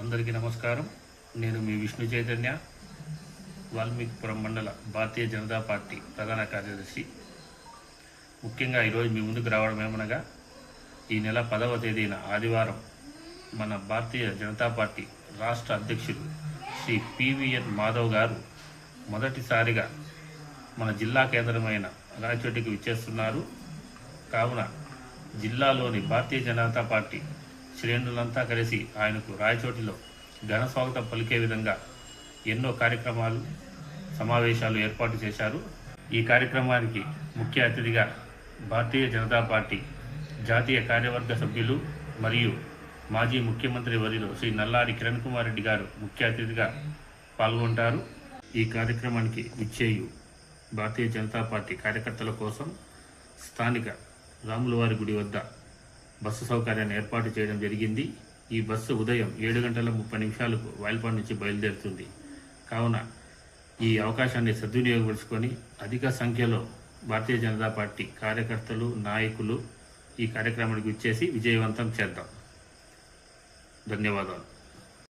అందరికీ నమస్కారం. నేను మీ విష్ణు చైతన్య వాల్మీకిపురం మండల భారతీయ జనతా పార్టీ ప్రధాన కార్యదర్శి. ముఖ్యంగా ఈరోజు మీ ముందుకు రావడం ఏమనగా ఈ నెల పదవ తేదీన ఆదివారం మన భారతీయ జనతా పార్టీ రాష్ట్ర అధ్యక్షుడు శ్రీ పివిఎన్ మాధవ్ గారు మొదటిసారిగా మన జిల్లా కేంద్రమైన రాయచోటికి విచ్చేస్తున్నారు. కావున జిల్లాలోని భారతీయ జనతా పార్టీ శ్రేణులంతా కలిసి ఆయనకు రాయచోటిలో ఘన స్వాగతం పలికే విధంగా ఎన్నో కార్యక్రమాలు సమావేశాలు ఏర్పాటు చేశారు. ఈ కార్యక్రమానికి ముఖ్య అతిథిగా భారతీయ జనతా పార్టీ జాతీయ కార్యవర్గ సభ్యులు మరియు మాజీ ముఖ్యమంత్రి వరిలో శ్రీ నల్లారి కిరణ్ కుమార్ రెడ్డి గారు ముఖ్య అతిథిగా పాల్గొంటారు. ఈ కార్యక్రమానికి విచ్చేయు భారతీయ జనతా పార్టీ కార్యకర్తల కోసం స్థానిక రాములవారి గుడి వద్ద బస్సు సౌకర్యాన్ని ఏర్పాటు చేయడం జరిగింది. ఈ బస్సు ఉదయం ఏడు గంటల ముప్పై నిమిషాలకు వాయిల్పాడు నుంచి బయలుదేరుతుంది. కావున ఈ అవకాశాన్ని సద్వినియోగపరుచుకొని అధిక సంఖ్యలో భారతీయ జనతా పార్టీ కార్యకర్తలు నాయకులు ఈ కార్యక్రమానికి విచ్చేసి విజయవంతం చేద్దాం. ధన్యవాదాలు.